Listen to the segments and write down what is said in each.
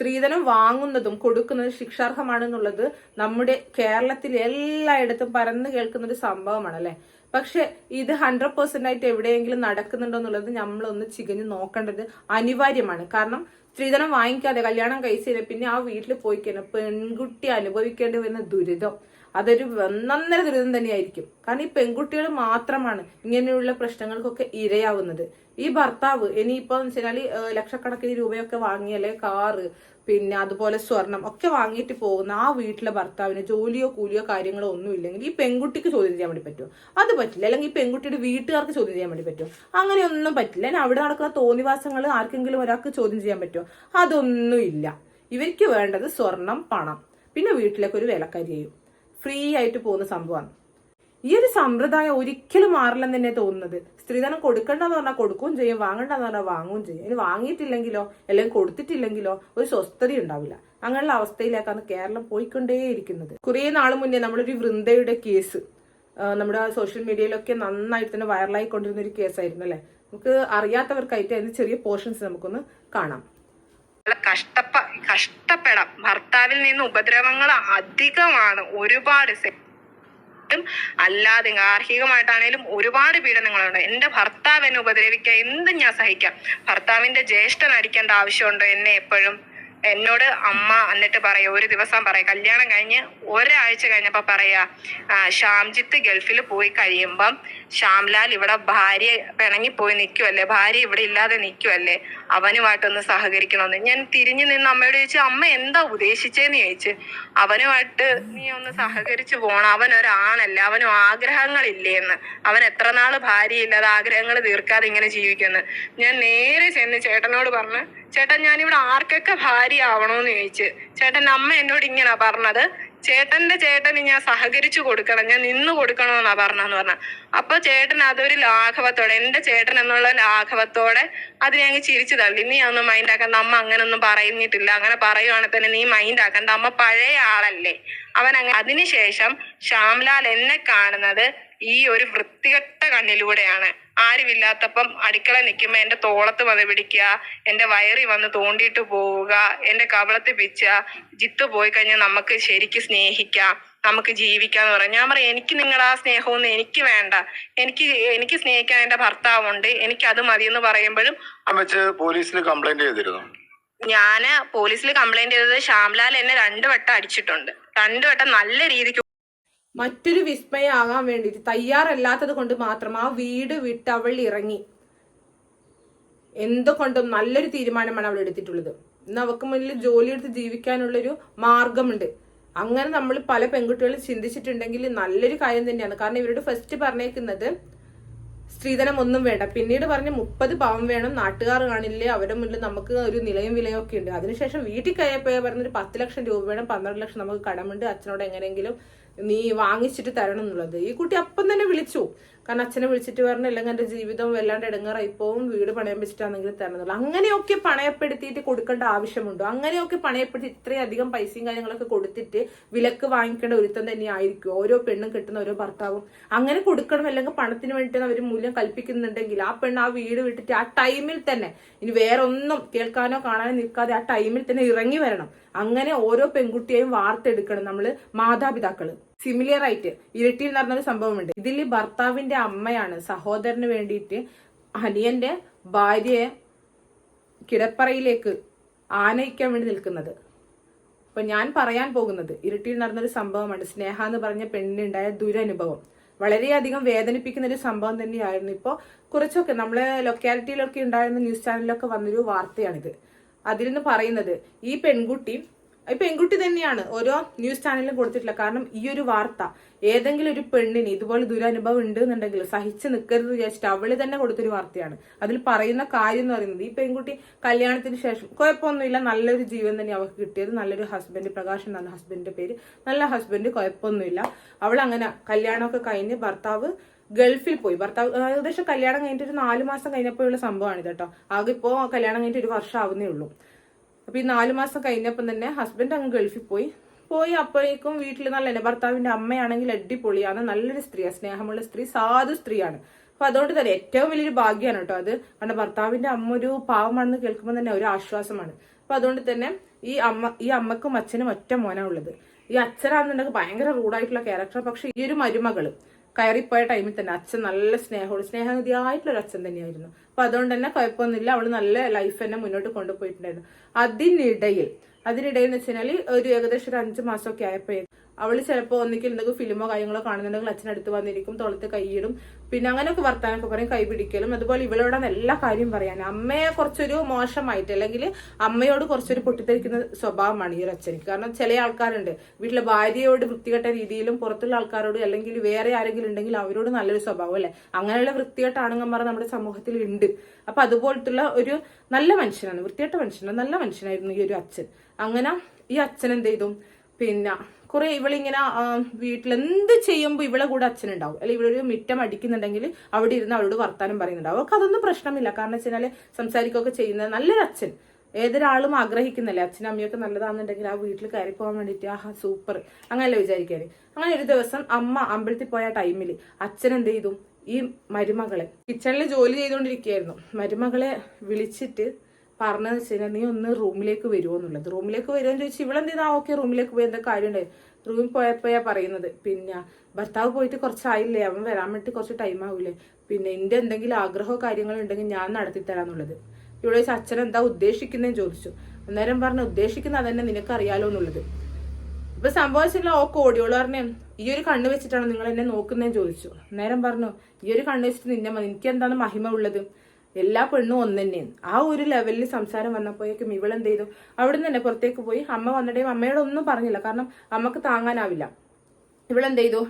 സ്ത്രീധനം വാങ്ങുന്നതും കൊടുക്കുന്നതും ശിക്ഷാർഹമാണെന്നുള്ളത് നമ്മുടെ കേരളത്തിൽ എല്ലായിടത്തും പരന്നു കേൾക്കുന്ന ഒരു സംഭവമാണ് അല്ലെ പക്ഷെ ഇത് ഹൺഡ്രഡ് പെർസെന്റ് ആയിട്ട് എവിടെയെങ്കിലും നടക്കുന്നുണ്ടോ എന്നുള്ളത് നമ്മളൊന്ന് ചികഞ്ഞു നോക്കേണ്ടത് അനിവാര്യമാണ്. കാരണം സ്ത്രീധനം വാങ്ങിക്കാതെ കല്യാണം കഴിച്ചു പിന്നെ ആ വീട്ടിൽ പോയി കഴിഞ്ഞാൽ പെൺകുട്ടി അനുഭവിക്കേണ്ടി വരുന്ന ദുരിതം. അതൊരു നന്നര ദുരിതം തന്നെയായിരിക്കും. കാരണം ഈ പെൺകുട്ടികൾ മാത്രമാണ് ഇങ്ങനെയുള്ള പ്രശ്നങ്ങൾക്കൊക്കെ ഇരയാവുന്നത്. ഈ ഭർത്താവ് ഇനിയിപ്പോ വെച്ചാൽ ലക്ഷക്കണക്കിന് രൂപയൊക്കെ വാങ്ങിയല്ലേ കാറ് പിന്നെ അതുപോലെ സ്വർണം ഒക്കെ വാങ്ങിയിട്ട് പോകുന്ന ആ വീട്ടിലെ ഭർത്താവിന് ജോലിയോ കൂലിയോ കാര്യങ്ങളോ ഒന്നും ഇല്ലെങ്കിൽ ഈ പെൺകുട്ടിക്ക് ചോദ്യം ചെയ്യാൻ വേണ്ടി പറ്റും അത് പറ്റില്ല. അല്ലെങ്കിൽ ഈ പെൺകുട്ടിയുടെ വീട്ടുകാർക്ക് ചോദ്യം ചെയ്യാൻ വേണ്ടി പറ്റും അങ്ങനെയൊന്നും പറ്റില്ല. അവിടെ നടക്കുന്ന തോന്നിവാസങ്ങൾ ആർക്കെങ്കിലും ഒരാൾക്ക് ചോദ്യം ചെയ്യാൻ പറ്റുമോ അതൊന്നും ഇല്ല ഇവർക്ക് വേണ്ടത് സ്വർണം പണം. പിന്നെ വീട്ടിലേക്ക് ഒരു വിലക്കരിയും ഫ്രീ ആയിട്ട് പോകുന്ന സംഭവമാണ്. ഈ ഒരു സമ്പ്രദായം ഒരിക്കലും മാറില്ലെന്ന് തന്നെ തോന്നുന്നത്. സ്ത്രീധനം കൊടുക്കണ്ടെന്ന് പറഞ്ഞാൽ കൊടുക്കുകയും ചെയ്യും വാങ്ങണ്ടെന്ന് പറഞ്ഞാൽ വാങ്ങുകയും ചെയ്യും. ഇനി വാങ്ങിയിട്ടില്ലെങ്കിലോ അല്ലെങ്കിൽ കൊടുത്തിട്ടില്ലെങ്കിലോ ഒരു സ്വസ്ഥത ഉണ്ടാവില്ല. അങ്ങനെയുള്ള അവസ്ഥയിലേക്കാണ് കേരളം പോയിക്കൊണ്ടേയിരിക്കുന്നത്. കുറേ നാൾ മുന്നേ നമ്മളൊരു വൃന്ദയുടെ കേസ് നമ്മുടെ സോഷ്യൽ മീഡിയയിലൊക്കെ നന്നായിട്ട് തന്നെ വൈറലായിക്കൊണ്ടിരുന്ന ഒരു കേസായിരുന്നു അല്ലേ? നമുക്ക് അറിയാത്തവർക്കായിട്ട് അതിന് ചെറിയ പോർഷൻസ് നമുക്കൊന്ന് കാണാം. കഷ്ടപ്പ കഷ്ടപ്പെടാം. ഭർത്താവിൽ നിന്ന് ഉപദ്രവങ്ങൾ അധികമാണ്. ഒരുപാട് അല്ലാതെ ഗാർഹികമായിട്ടാണേലും ഒരുപാട് പീഡനങ്ങളുണ്ട്. എന്റെ ഭർത്താവ് എന്നെ ഉപദ്രവിക്കുക എന്തും ഞാൻ സഹിക്കാം. ഭർത്താവിന്റെ ജ്യേഷ്ഠൻ അടിക്കേണ്ട ആവശ്യമുണ്ടോ? എന്നെ എപ്പോഴും എന്നോട് അമ്മ എന്നിട്ട് പറയാ ഒരു ദിവസം പറയാ കല്യാണം കഴിഞ്ഞ് ഒരാഴ്ച കഴിഞ്ഞപ്പോ പറയാ ശ്യാംജിത്ത് ഗൾഫിൽ പോയി കഴിയുമ്പം ശ്യാംലാൽ ഇവിടെ ഭാര്യ പിണങ്ങിപ്പോയി നിൽക്കുമല്ലേ ഭാര്യ ഇവിടെ ഇല്ലാതെ നിൽക്കുവല്ലേ അവനുമായിട്ടൊന്ന് സഹകരിക്കണമെന്ന് ഞാൻ തിരിഞ്ഞു നിന്ന് അമ്മയോട് ചോദിച്ചു അമ്മ എന്താ ഉദ്ദേശിച്ചേന്ന് ചോദിച്ചു അവനുമായിട്ട് നീ ഒന്ന് സഹകരിച്ചു പോണം അവൻ ഒരാണല്ല അവനും ആഗ്രഹങ്ങളില്ലേ എന്ന് അവൻ എത്ര നാൾ ഭാര്യയില്ലാതെ ആഗ്രഹങ്ങൾ തീർക്കാതെ ഇങ്ങനെ ജീവിക്കുന്നു. ഞാൻ നേരെ ചെന്ന് ചേട്ടനോട് പറഞ്ഞു ചേട്ടൻ ഞാനിവിടെ ആർക്കൊക്കെ ഭാര്യ ആവണോന്ന് ചോദിച്ചു. ചേട്ടൻ അമ്മ എന്നോട് ഇങ്ങനാ പറഞ്ഞത്. ചേട്ടന്റെ ചേട്ടന് ഞാൻ സഹകരിച്ചു കൊടുക്കണം ഞാൻ നിന്ന് കൊടുക്കണമെന്നാ പറഞ്ഞെന്ന് പറഞ്ഞ അപ്പൊ ചേട്ടൻ അതൊരു ലാഘവത്തോടെ എന്റെ ചേട്ടൻ എന്നുള്ള ലാഘവത്തോടെ അതിനെ അങ്ങ് ചിരിച്ചു തള്ളി. നീ ഒന്നും മൈൻഡ് ആക്കണ്ട അമ്മ അങ്ങനൊന്നും പറയുന്നിട്ടില്ല. അങ്ങനെ പറയുവാണെങ്കിൽ തന്നെ നീ മൈൻഡ് ആക്കണ്ട. അമ്മ പഴയ ആളല്ലേ. അവൻ അങ്ങനെ അതിനുശേഷം ശ്യാംലാൽ എന്നെ കാണുന്നത് ഈ ഒരു വൃത്തികെട്ട കണ്ണിലൂടെയാണ്. ആരുമില്ലാത്തപ്പം അടുക്കള നിൽക്കുമ്പോ എന്റെ തോളത്ത് വന്ന് പിടിക്കുക എന്റെ വയറി വന്ന് തോണ്ടിയിട്ട് പോവുക എന്റെ കവളത്ത് പിച്ച ജിത്ത് പോയി കഴിഞ്ഞാൽ നമുക്ക് ശരിക്ക് സ്നേഹിക്കാം നമുക്ക് ജീവിക്കാന്ന് പറയാം. ഞാൻ പറയാം എനിക്ക് നിങ്ങളുടെ ആ സ്നേഹമൊന്നും എനിക്ക് വേണ്ട. എനിക്ക് എനിക്ക് സ്നേഹിക്കാൻ എന്റെ ഭർത്താവുണ്ട്. എനിക്ക് അത് മതി എന്ന് പറയുമ്പോഴും ഞാൻ വെച്ച് പോലീസിൽ കംപ്ലൈന്റ് ചെയ്തിരുന്നു. ഞാൻ പോലീസിൽ കംപ്ലൈന്റ് ചെയ്തത് ശ്യാംലാൽ എന്നെ രണ്ടു വട്ടം അടിച്ചിട്ടുണ്ട്. രണ്ടു വട്ടം നല്ല രീതിക്ക് മറ്റൊരു വിസ്മയാകാൻ വേണ്ടിയിട്ട് തയ്യാറല്ലാത്തത് കൊണ്ട് മാത്രം ആ വീട് വിട്ട് അവൾ ഇറങ്ങി. എന്തുകൊണ്ടും നല്ലൊരു തീരുമാനമാണ് അവൾ എടുത്തിട്ടുള്ളത്. ഇന്ന് അവൾക്ക് മുന്നിൽ ജോലി എടുത്ത് ജീവിക്കാനുള്ളൊരു മാർഗമുണ്ട്. അങ്ങനെ നമ്മൾ പല പെൺകുട്ടികളും ചിന്തിച്ചിട്ടുണ്ടെങ്കിൽ നല്ലൊരു കാര്യം തന്നെയാണ്. കാരണം ഇവരോട് ഫസ്റ്റ് പറഞ്ഞേക്കുന്നത് സ്ത്രീധനം ഒന്നും വേണ്ട. പിന്നീട് പറഞ്ഞ് മുപ്പത് പാവം വേണം. നാട്ടുകാർ കാണില്ലേ അവരുടെ മുന്നിൽ നമുക്ക് ഒരു നിലയും വിലയും ഒക്കെ ഉണ്ട്. അതിനുശേഷം വീട്ടിൽ കയറിപ്പോയാൽ പറഞ്ഞൊരു പത്ത് ലക്ഷം രൂപ വേണം പന്ത്രണ്ട് ലക്ഷം നമുക്ക് കടമുണ്ട് അച്ഛനോട് എങ്ങനെയെങ്കിലും നീ വാങ്ങിച്ചിട്ട് തരണം എന്നുള്ളത്. ഈ കുട്ടി അപ്പം തന്നെ വിളിച്ചു. കാരണം അച്ഛനെ വിളിച്ചിട്ട് പറഞ്ഞു അല്ലെങ്കിൽ എന്റെ ജീവിതം വല്ലാണ്ട് ഇടങ്ങാറായി പോവും വീട് പണയം വെച്ചിട്ടാണെങ്കിലും തരണമെന്നുള്ളത് അങ്ങനെയൊക്കെ പണയപ്പെടുത്തിയിട്ട് കൊടുക്കേണ്ട ആവശ്യമുണ്ടോ? അങ്ങനെയൊക്കെ പണയപ്പെടുത്തി ഇത്രയധികം പൈസയും കാര്യങ്ങളൊക്കെ കൊടുത്തിട്ട് വിലക്ക് വാങ്ങിക്കേണ്ട ഒരുത്തം തന്നെ ആയിരിക്കും ഓരോ പെണ്ണും കിട്ടുന്ന ഓരോ ഭർത്താവും. അങ്ങനെ കൊടുക്കണം അല്ലെങ്കിൽ പണത്തിന് വേണ്ടിയിട്ട് അവർ മൂല്യം കൽപ്പിക്കുന്നുണ്ടെങ്കിൽ ആ പെണ്ണ് ആ വീട് വിട്ടിട്ട് ആ ടൈമിൽ തന്നെ ഇനി വേറെ ഒന്നും കേൾക്കാനോ കാണാനോ നിൽക്കാതെ ആ ടൈമിൽ തന്നെ ഇറങ്ങി വരണം. അങ്ങനെ ഓരോ പെൺകുട്ടിയെയും വാർത്തെടുക്കണം നമ്മൾ മാതാപിതാക്കൾ. സിമിലിയർ ആയിട്ട് ഇരട്ടിയിൽ നടന്നൊരു സംഭവമുണ്ട്. ഇതിൽ ഭർത്താവിന്റെ അമ്മയാണ് സഹോദരന് വേണ്ടിയിട്ട് അനിയന്റെ ഭാര്യയെ കിടപ്പറയിലേക്ക് ആനയിക്കാൻ വേണ്ടി നിൽക്കുന്നത്. അപ്പൊ ഞാൻ പറയാൻ പോകുന്നത് ഇരട്ടിയിൽ നടന്നൊരു സംഭവമാണ്. സ്നേഹ എന്ന് പറഞ്ഞ പെണ്ണിനുണ്ടായ ദുരനുഭവം. വളരെയധികം വേദനിപ്പിക്കുന്ന ഒരു സംഭവം തന്നെയായിരുന്നു. ഇപ്പോൾ കുറച്ചൊക്കെ നമ്മളെ ലൊക്കാലിറ്റിയിലൊക്കെ ഉണ്ടായിരുന്ന ന്യൂസ് ചാനലിലൊക്കെ വന്നൊരു വാർത്തയാണിത്. അതിൽ നിന്ന് പറയുന്നത് ഈ പെൺകുട്ടി ഈ പെൺകുട്ടി തന്നെയാണ് ഓരോ ന്യൂസ് ചാനലിലും കൊടുത്തിട്ടില്ല കാരണം ഈ ഒരു വാർത്ത ഏതെങ്കിലും ഒരു പെണ്ണിന് ഇതുപോലെ ദുരനുഭവം ഉണ്ട് എന്നുണ്ടെങ്കിൽ സഹിച്ച് നിൽക്കരുത് വിചാരിച്ചിട്ട് അവൾ തന്നെ കൊടുത്തൊരു വാർത്തയാണ്. അതിൽ പറയുന്ന കാര്യം എന്ന് പറയുന്നത് ഈ പെൺകുട്ടി കല്യാണത്തിന് ശേഷം കുഴപ്പമൊന്നുമില്ല നല്ലൊരു ജീവൻ തന്നെ അവൾക്ക് കിട്ടിയത്. നല്ലൊരു ഹസ്ബൻഡ് പ്രകാശ് എന്നാണ് ഹസ്ബൻഡിന്റെ പേര്. നല്ല ഹസ്ബൻഡ് കുഴപ്പമൊന്നുമില്ല. അവൾ അങ്ങനെ കല്യാണമൊക്കെ കഴിഞ്ഞ് ഭർത്താവ് ഗൾഫിൽ പോയി. ഭർത്താവ് ഏകദേശം കല്യാണം കഴിഞ്ഞിട്ട് ഒരു നാല് മാസം കഴിഞ്ഞപ്പോഴുള്ള സംഭവമാണ് ഇത് കേട്ടോ. ആകെ ഇപ്പോ കല്യാണം കഴിഞ്ഞിട്ട് ഒരു വർഷം ആവുന്നേ ഉള്ളൂ. അപ്പൊ ഈ നാല് മാസം കഴിഞ്ഞപ്പം തന്നെ ഹസ്ബൻഡ് അങ്ങ് ഗൾഫിൽ പോയി. പോയി അപ്പോഴേക്കും വീട്ടിൽ നല്ല ഭർത്താവിന്റെ അമ്മയാണെങ്കിൽ അടിപൊളിയാണ് നല്ലൊരു സ്ത്രീയാണ് സ്നേഹമുള്ള സ്ത്രീ സാധു സ്ത്രീയാണ്. അപ്പൊ അതുകൊണ്ട് തന്നെ ഏറ്റവും വലിയൊരു ഭാഗ്യമാണ് കേട്ടോ അത്. കാരണം ഭർത്താവിന്റെ അമ്മ ഒരു പാവമാണെന്ന് കേൾക്കുമ്പോൾ തന്നെ ഒരു ആശ്വാസമാണ്. അപ്പൊ അതുകൊണ്ട് തന്നെ ഈ അമ്മ ഈ അമ്മക്കും അച്ഛനും ഒറ്റ മോനാ ഉള്ളത്. ഈ അച്ഛനാണെന്നുണ്ടെങ്കിൽ ഭയങ്കര റൂഡായിട്ടുള്ള ക്യാരക്ടർ പക്ഷെ ഈ ഒരു മരുമകൾ കയറിപ്പോയ ടൈമിൽ തന്നെ അച്ഛൻ നല്ല സ്നേഹമുള്ള സ്നേഹനിധിയായിട്ടുള്ള ഒരു അച്ഛൻ തന്നെയായിരുന്നു. അപ്പൊ അതുകൊണ്ട് തന്നെ കുഴപ്പമൊന്നുമില്ല. അവൾ നല്ല ലൈഫ് തന്നെ മുന്നോട്ട് കൊണ്ടുപോയിട്ടുണ്ടായിരുന്നു. അതിനിടയിൽ അതിനിടയിൽ എന്ന് വെച്ചാൽ ഒരു ഏകദേശം ഒരു അഞ്ചു മാസമൊക്കെ ആയപ്പോഴേ അവൾ ചിലപ്പോൾ ഒന്നിക്കൽ എന്തെങ്കിലും ഫിലിമോ കാര്യങ്ങളോ കാണുന്നുണ്ടെങ്കിൽ അച്ഛനടുത്ത് വന്നിരിക്കും തൊളത്ത് കൈയിടും. പിന്നെ അങ്ങനെയൊക്കെ വർത്താനൊക്കെ പറയും കൈ പിടിക്കലും. അതുപോലെ ഇവളോടാണ് എല്ലാ കാര്യം പറയാൻ. അമ്മയെ കുറച്ചൊരു മോശമായിട്ട് അല്ലെങ്കിൽ അമ്മയോട് കുറച്ചൊരു പൊട്ടിത്തെറിക്കുന്ന സ്വഭാവമാണ് ഈ ഒരു അച്ഛനിക്ക്. കാരണം ചില ആൾക്കാരുണ്ട് വീട്ടിലെ ഭാര്യയോട് വൃത്തികെട്ട രീതിയിലും പുറത്തുള്ള ആൾക്കാരോട് അല്ലെങ്കിൽ വേറെ ആരെങ്കിലും ഉണ്ടെങ്കിൽ അവരോട് നല്ലൊരു സ്വഭാവം അല്ലെ? അങ്ങനെയുള്ള വൃത്തികെട്ട ആണുങ്ങന്മാർ നമ്മുടെ സമൂഹത്തിൽ ഉണ്ട്. അപ്പൊ അതുപോലത്തുള്ള ഒരു നല്ല മനുഷ്യനാണ് വൃത്തികെട്ട മനുഷ്യനാണ് നല്ല മനുഷ്യനായിരുന്നു ഈ ഒരു അച്ഛൻ. അങ്ങനെ ഈ അച്ഛൻ എന്ത് ചെയ്തു? പിന്നെ കുറെ ഇവളിങ്ങനെ വീട്ടിൽ എന്ത് ചെയ്യുമ്പോൾ ഇവളെ കൂടെ അച്ഛനുണ്ടാവും. അല്ലെങ്കിൽ ഇവളൊരു മിറ്റം അടിക്കുന്നുണ്ടെങ്കിൽ അവിടെ ഇരുന്ന് അവളോട് വർത്താനം പറയുന്നുണ്ടാവും. അവൾക്ക് അതൊന്നും പ്രശ്നമില്ല. കാരണം വെച്ചാൽ സംസാരിക്കുകയൊക്കെ ചെയ്യുന്നത് നല്ലൊരു അച്ഛൻ ഏതൊരാളും ആഗ്രഹിക്കുന്നല്ലേ? അച്ഛനും അമ്മയൊക്കെ നല്ലതാണെന്നുണ്ടെങ്കിൽ ആ വീട്ടിൽ കയറി പോകാൻ വേണ്ടിയിട്ട് ആഹാ സൂപ്പർ. അങ്ങനെയല്ലേ വിചാരിക്കാന് അങ്ങനെ ഒരു ദിവസം അമ്മ അമ്പലത്തിൽ പോയ ടൈമിൽ അച്ഛൻ എന്ത് ചെയ്തു? ഈ മരുമകളെ കിച്ചണിൽ ജോലി ചെയ്തുകൊണ്ടിരിക്കുകയായിരുന്നു. മരുമകളെ വിളിച്ചിട്ട് പറഞ്ഞതെന്ന് വെച്ച് കഴിഞ്ഞാൽ നീ ഒന്ന് റൂമിലേക്ക് വരുമോ എന്നുള്ളത്. റൂമിലേക്ക് വരുമെന്ന് ചോദിച്ചാൽ ഇവളെന്തിനാ ഓക്കെ റൂമിലേക്ക് പോയി എന്താ കാര്യമുണ്ട്? റൂമിൽ പോയപ്പോയാ പറയുന്നത് പിന്നെ ഭർത്താവ് പോയിട്ട് കുറച്ചായില്ലേ? അവൻ വരാൻ വേണ്ടി കുറച്ച് ടൈം ആവില്ലേ പിന്നെ എന്റെ എന്തെങ്കിലും ആഗ്രഹമോ കാര്യങ്ങളോ ഉണ്ടെങ്കിൽ ഞാൻ നടത്തി തരാന്നുള്ളത്. ഇവിടെ വെച്ച് അച്ഛൻ എന്താ ഉദ്ദേശിക്കുന്നതെന്ന് ചോദിച്ചു. അന്നേരം പറഞ്ഞു ഉദ്ദേശിക്കുന്ന അതന്നെ നിനക്കറിയാലോ എന്നുള്ളത്. ഇപ്പൊ സംഭവിച്ചില്ല ഓക്കെ ഓടിയോളൂ പറഞ്ഞു ഈ ഒരു കണ്ണ് വെച്ചിട്ടാണ് നിങ്ങൾ എന്നെ നോക്കുന്നതെന്ന് ചോദിച്ചു. അന്നേരം പറഞ്ഞു ഈ ഒരു കണ്ണ് വെച്ചിട്ട് നിന്നെ എനിക്ക് എന്താണ് മഹിമ ഉള്ളത്? എല്ലാ പെണ്ണും ഒന്ന് ആ ഒരു ലെവലിൽ സംസാരം വന്നപ്പോഴേക്കും ഇവളെന്ത് ചെയ്തു? അവിടെ നിന്ന് തന്നെ പുറത്തേക്ക് പോയി അമ്മ വന്നിട്ടേയും അമ്മയോട് ഒന്നും പറഞ്ഞില്ല. കാരണം അമ്മയ്ക്ക് താങ്ങാനാവില്ല. ഇവളെന്ത് ചെയ്തു?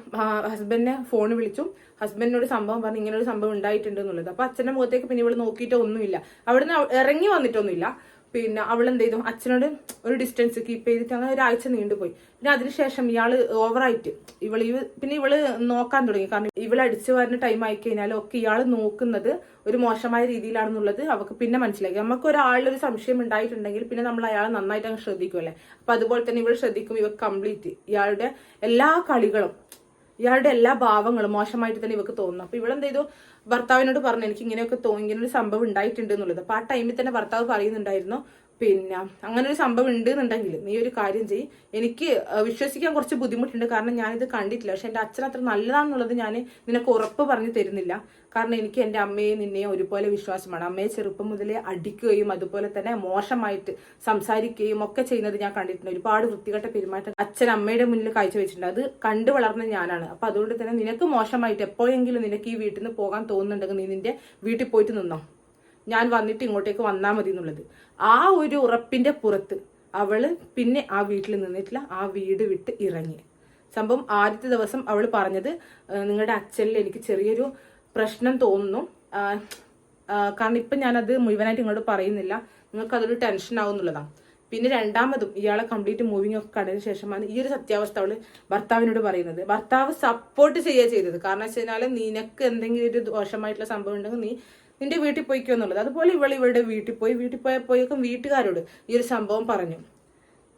ഹസ്ബൻഡിനെ ഫോൺ വിളിച്ചു. ഹസ്ബൻഡിനോട് സംഭവം പറഞ്ഞു. ഇങ്ങനെ ഒരു സംഭവം ഉണ്ടായിട്ടുണ്ട് എന്നുള്ളത്. അപ്പൊ അച്ഛന്റെ മുഖത്തേക്ക് പിന്നെ ഇവൾ നോക്കിയിട്ട് ഒന്നുമില്ല അവിടുന്ന് അവ- ഇറങ്ങി വന്നിട്ടൊന്നുമില്ല. പിന്നെ അവൾ എന്ത് ചെയ്തു അച്ഛനോട് ഒരു ഡിസ്റ്റൻസ് കീപ്പ് ചെയ്തിട്ട് അങ്ങനെ ഒരാഴ്ച നീണ്ടുപോയി. പിന്നെ അതിനുശേഷം ഇയാൾ ഓവറായിട്ട് ഇവൾ ഇവ- പിന്നെ ഇവൾ നോക്കാൻ തുടങ്ങി. കാരണം ഇവൾ അടിച്ചു വരുന്ന ടൈം ആയി കഴിഞ്ഞാൽ ഒക്കെ ഇയാൾ നോക്കുന്നത് ഒരു മോശമായ രീതിയിലാണെന്നുള്ളത് അവൾക്ക് പിന്നെ മനസ്സിലാക്കി നമുക്ക് ഒരാളിലൊരു സംശയം ഉണ്ടായിട്ടുണ്ടെങ്കിൽ പിന്നെ നമ്മൾ അയാളെ നന്നായിട്ട് അങ്ങ് ശ്രദ്ധിക്കുമല്ലേ അപ്പൊ അതുപോലെ തന്നെ ഇവൾ ശ്രദ്ധിക്കും ഇവ കംപ്ലീറ്റ് ഇയാളുടെ എല്ലാ കളികളും ഇയാളുടെ എല്ലാ ഭാവങ്ങളും മോശമായിട്ട് തന്നെ ഇവക്ക് തോന്നുന്നു അപ്പൊ ഇവളെന്ത് ചെയ്തു ഭർത്താവിനോട് പറഞ്ഞു എനിക്ക് ഇങ്ങനെയൊക്കെ തോന്നി ഇങ്ങനെ ഒരു സംഭവം ഉണ്ടായിട്ടുണ്ട് എന്നുള്ളത്. അപ്പൊ ആ ടൈമിൽ തന്നെ ഭർത്താവ് പറയുന്നുണ്ടായിരുന്നു പിന്നെ അങ്ങനെ ഒരു സംഭവം ഉണ്ട് എന്നുണ്ടെങ്കിൽ നീ ഒരു കാര്യം ചെയ്യ്. എനിക്ക് വിശ്വസിക്കാൻ കുറച്ച് ബുദ്ധിമുട്ടുണ്ട്. കാരണം ഞാനിത് കണ്ടിട്ടില്ല. പക്ഷെ എന്റെ അച്ഛൻ അത്ര നല്ലതാണെന്നുള്ളത് ഞാൻ നിനക്ക് ഉറപ്പ് പറഞ്ഞു തരുന്നില്ല. കാരണം എനിക്ക് എന്റെ അമ്മയെ നിന്നെയും ഒരുപോലെ വിശ്വാസമാണ്. അമ്മയെ ചെറുപ്പം മുതലേ അടിക്കുകയും അതുപോലെ തന്നെ മോശമായിട്ട് സംസാരിക്കുകയും ഒക്കെ ചെയ്യുന്നത് ഞാൻ കണ്ടിട്ടുണ്ട്. ഒരുപാട് വൃത്തികെട്ട പെരുമാറ്റം അച്ഛൻ അമ്മയുടെ മുന്നിൽ കാഴ്ചവെച്ചിട്ടുണ്ട്. അത് കണ്ടു വളർന്ന ഞാനാണ്. അപ്പൊ അതുകൊണ്ട് തന്നെ നിനക്ക് മോശമായിട്ട് എപ്പോഴെങ്കിലും നിനക്ക് ഈ വീട്ടിൽ നിന്ന് പോകാൻ തോന്നുന്നുണ്ടെങ്കിൽ നീ നിന്റെ വീട്ടിൽ പോയിട്ട് നിന്നോ? ഞാൻ വന്നിട്ട് ഇങ്ങോട്ടേക്ക് വന്നാൽ മതി എന്നുള്ളത്. ആ ഒരു ഉറപ്പിന്റെ പുറത്ത് അവൾ പിന്നെ ആ വീട്ടിൽ നിന്നിട്ടില്ല. ആ വീട് വിട്ട് ഇറങ്ങി. സംഭവം ആദ്യത്തെ ദിവസം അവൾ പറഞ്ഞത് നിങ്ങളുടെ അച്ഛനിൽ എനിക്ക് ചെറിയൊരു പ്രശ്നം തോന്നുന്നു. കാരണം ഇപ്പം ഞാനത് മുഴുവനായിട്ട് ഇങ്ങോട്ട് പറയുന്നില്ല. നിങ്ങൾക്ക് അതൊരു ടെൻഷൻ ആവുന്നുള്ളതാണ് പിന്നെ രണ്ടാമതും ഇയാളെ കംപ്ലീറ്റ് മൂവിങ് ഒക്കെ കണ്ടതിന് ശേഷമാണ് ഈ ഒരു സത്യാവസ്ഥ അവൾ ഭർത്താവിനോട് പറയുന്നത്. ഭർത്താവ് സപ്പോർട്ട് ചെയ്യുക ചെയ്തത്. കാരണം വെച്ച് കഴിഞ്ഞാൽ നിനക്ക് എന്തെങ്കിലും ഒരു ദോഷമായിട്ടുള്ള സംഭവം ഉണ്ടെങ്കിൽ നീ നിന്റെ വീട്ടിൽ പോയിക്കോ എന്നുള്ളത്. അതുപോലെ ഇവൾ ഇവളുടെ വീട്ടിൽ പോയി. വീട്ടിൽ പോയപ്പോഴേക്കും വീട്ടുകാരോട് ഈ ഒരു സംഭവം പറഞ്ഞു.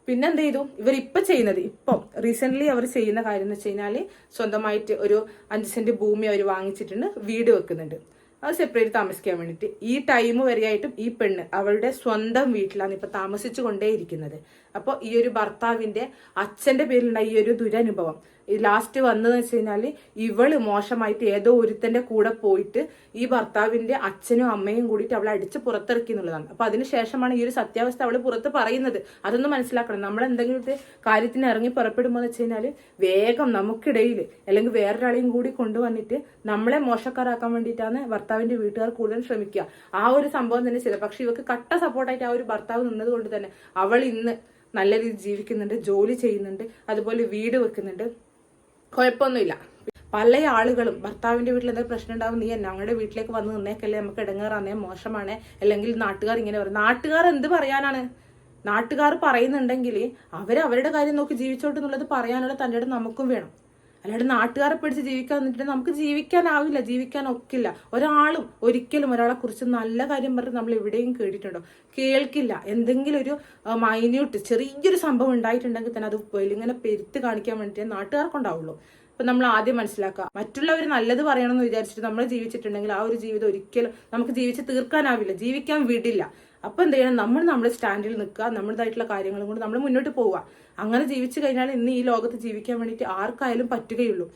പിന്നെ എന്ത് ചെയ്തു? ഇവർ ഇപ്പൊ ചെയ്യുന്നത് ഇപ്പം. റീസെന്റ് അവർ ചെയ്യുന്ന കാര്യം എന്ന് വെച്ച് കഴിഞ്ഞാൽ സ്വന്തമായിട്ട് ഒരു അഞ്ച് സെന്റ് ഭൂമി അവർ വാങ്ങിച്ചിട്ടുണ്ട് വീട് വെക്കുന്നുണ്ട്. അത് സെപ്പറേറ്റ് താമസിക്കാൻ വേണ്ടിയിട്ട്. ഈ ടൈം വരെയായിട്ടും ഈ പെണ്ണ് അവളുടെ സ്വന്തം വീട്ടിലാണ് ഇപ്പൊ താമസിച്ചു കൊണ്ടേയിരിക്കുന്നത് അപ്പോൾ ഈ ഒരു ഭർത്താവിന്റെ അച്ഛന്റെ പേരിലുള്ള ഈ ഒരു ദുരനുഭവം. ലാസ്റ്റ് വന്നതെന്ന് വെച്ച് കഴിഞ്ഞാൽ ഇവൾ മോശമായിട്ട് ഏതോ ഒരുത്തന്റെ കൂടെ പോയിട്ട് ഈ ഭർത്താവിന്റെ അച്ഛനും അമ്മയും കൂടിയിട്ട് അവളെ അടിച്ച് പുറത്തിറക്കി എന്നുള്ളതാണ്. അപ്പൊ അതിനുശേഷമാണ് ഈ ഒരു സത്യാവസ്ഥ അവൾ പുറത്ത് പറയുന്നത്. അതൊന്നും മനസ്സിലാക്കണം. നമ്മൾ എന്തെങ്കിലും ഒരു കാര്യത്തിന് ഇറങ്ങി പുറപ്പെടുമ്പോൾ വെച്ച് കഴിഞ്ഞാൽ വേഗം നമുക്കിടയിൽ അല്ലെങ്കിൽ വേറൊരാളെയും കൂടി കൊണ്ടുവന്നിട്ട് നമ്മളെ മോശക്കാരാക്കാൻ വേണ്ടിയിട്ടാണ് ഭർത്താവിന്റെ വീട്ടുകാർ കൂടുതൽ ശ്രമിക്കുക. ആ ഒരു സംഭവം തന്നെ ചെയ്തത് പക്ഷെ ഇവർക്ക് കട്ട സപ്പോർട്ടായിട്ട് ആ ഒരു ഭർത്താവ് നിന്നത് കൊണ്ട് തന്നെ അവൾ ഇന്ന് നല്ല രീതിയിൽ ജീവിക്കുന്നുണ്ട് ജോലി ചെയ്യുന്നുണ്ട് അതുപോലെ വീട് വെക്കുന്നുണ്ട്. കുഴപ്പമൊന്നുമില്ല. പല ആളുകളും ഭർത്താവിന്റെ വീട്ടിൽ എന്തെങ്കിലും പ്രശ്നം ഉണ്ടാവും നീ ഞങ്ങളുടെ വീട്ടിലേക്ക് വന്ന് നിന്നേക്കല്ലേ നമുക്ക് ഇടങ്ങേറാന്നേ മോശമാണ്. അല്ലെങ്കിൽ നാട്ടുകാർ ഇങ്ങനെ പറയും. നാട്ടുകാർ എന്ത് പറയാനാണ്? നാട്ടുകാർ പറയുന്നുണ്ടെങ്കിൽ അവരവരുടെ കാര്യം നോക്കി ജീവിച്ചോട്ടെന്നുള്ളത് പറയാനുള്ള തന്റെ നമുക്കും വേണം. അല്ലാണ്ട് നാട്ടുകാരെ പിടിച്ച് ജീവിക്കാൻ നിന്നിട്ട് നമുക്ക് ജീവിക്കാനാവില്ല ജീവിക്കാൻ ഒക്കില്ല ഒരാളും ഒരിക്കലും ഒരാളെ കുറിച്ച് നല്ല കാര്യം പറഞ്ഞ് നമ്മൾ എവിടെയും കേട്ടിട്ടുണ്ടോ? കേൾക്കില്ല. എന്തെങ്കിലും ഒരു മൈന്യൂട്ട് ചെറിയൊരു സംഭവം ഉണ്ടായിട്ടുണ്ടെങ്കിൽ തന്നെ അത് ഇങ്ങനെ പെരുത്ത് കാണിക്കാൻ വേണ്ടിയിട്ട് നാട്ടുകാർക്കുണ്ടാവുള്ളൂ. അപ്പൊ നമ്മൾ ആദ്യം മനസ്സിലാക്കുക. മറ്റുള്ളവർ നല്ലത് പറയണമെന്ന് വിചാരിച്ചിട്ട് നമ്മൾ ജീവിച്ചിട്ടുണ്ടെങ്കിൽ ആ ഒരു ജീവിതം ഒരിക്കലും നമുക്ക് ജീവിച്ച് തീർക്കാനാവില്ല. ജീവിക്കാൻ വിടില്ല. അപ്പൊ എന്ത് ചെയ്യണം? നമ്മൾ നമ്മുടെ സ്റ്റാൻഡിൽ നിൽക്കുക. നമ്മുടേതായിട്ടുള്ള കാര്യങ്ങളും കൊണ്ട് നമ്മൾ മുന്നോട്ട് പോവുക. അങ്ങനെ ജീവിച്ചു കഴിഞ്ഞാൽ ഇന്ന് ഈ ലോകത്ത് ജീവിക്കാൻ വേണ്ടിയിട്ട് ആർക്കായാലും പറ്റുകയുള്ളൂ.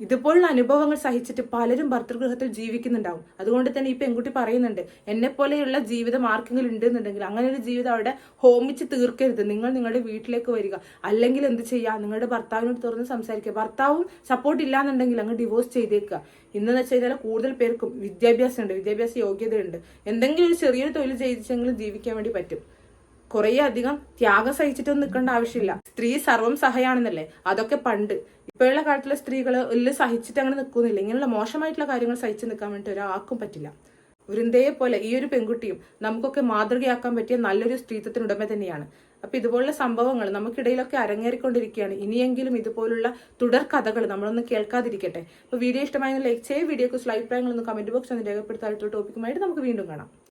ഇതുപോലുള്ള അനുഭവങ്ങൾ സഹിച്ചിട്ട് പലരും ഭർത്തൃഗൃഹത്തിൽ ജീവിക്കുന്നുണ്ടാവും. അതുകൊണ്ട് തന്നെ ഈ പെൺകുട്ടി പറയുന്നുണ്ട് എന്നെ പോലെയുള്ള ജീവിതം ആർക്കെങ്കിലും ഉണ്ടെന്നുണ്ടെങ്കിൽ അങ്ങനെ ഒരു ജീവിതം അവിടെ ഹോമിച്ച് തീർക്കരുത്. നിങ്ങൾ നിങ്ങളുടെ വീട്ടിലേക്ക് വരിക. അല്ലെങ്കിൽ എന്ത് ചെയ്യുക നിങ്ങളുടെ ഭർത്താവിനോട് തുറന്ന് സംസാരിക്കുക. ഭർത്താവും സപ്പോർട്ട് ഇല്ലാന്നുണ്ടെങ്കിൽ അങ്ങ് ഡിവോഴ്സ് ചെയ്തേക്കുക. ഇന്നെന്ന് വെച്ച് കഴിഞ്ഞാൽ കൂടുതൽ പേർക്കും വിദ്യാഭ്യാസം ഉണ്ട് വിദ്യാഭ്യാസ യോഗ്യതയുണ്ട്. എന്തെങ്കിലും ഒരു ചെറിയൊരു തൊഴിൽ ചെയ്യിച്ചെങ്കിലും ജീവിക്കാൻ വേണ്ടി പറ്റും. കുറേ അധികം ത്യാഗം സഹിച്ചിട്ടൊന്നും നിൽക്കേണ്ട ആവശ്യമില്ല. സ്ത്രീ സർവം സഹയാണെന്നല്ലേ? അതൊക്കെ പണ്ട്. ഇപ്പോഴുള്ള കാലത്തിലെ സ്ത്രീകൾ എല്ലാം സഹിച്ചിട്ട് അങ്ങനെ നിൽക്കുന്നില്ല. ഇങ്ങനെയുള്ള മോശമായിട്ടുള്ള കാര്യങ്ങൾ സഹിച്ചു നിൽക്കാൻ വേണ്ടി ഒരാൾക്കും പറ്റില്ല. വൃന്ദയെ പോലെ ഈ ഒരു പെൺകുട്ടിയും നമുക്കൊക്കെ മാതൃകയാക്കാൻ പറ്റിയ നല്ലൊരു സ്ത്രീത്വത്തിന് ഉടമ തന്നെയാണ്. അപ്പൊ ഇതുപോലുള്ള സംഭവങ്ങൾ നമുക്കിടയിലൊക്കെ അരങ്ങേറിക്കൊണ്ടിരിക്കുകയാണ്. ഇനിയെങ്കിലും ഇതുപോലുള്ള തുടർ കഥകൾ നമ്മളൊന്ന് കേൾക്കാതിരിക്കട്ടെ. അപ്പൊ വീഡിയോ ഇഷ്ടമായി ലൈക്ക് ചെയ്യുക വീഡിയോക്ക് അഭിപ്രായങ്ങളൊന്ന് കമന്റ് ബോക്സ് ഒന്ന് രേഖപ്പെടുത്താനുള്ള ടോപ്പിക്കുമായിട്ട് നമുക്ക് വീണ്ടും കാണാം.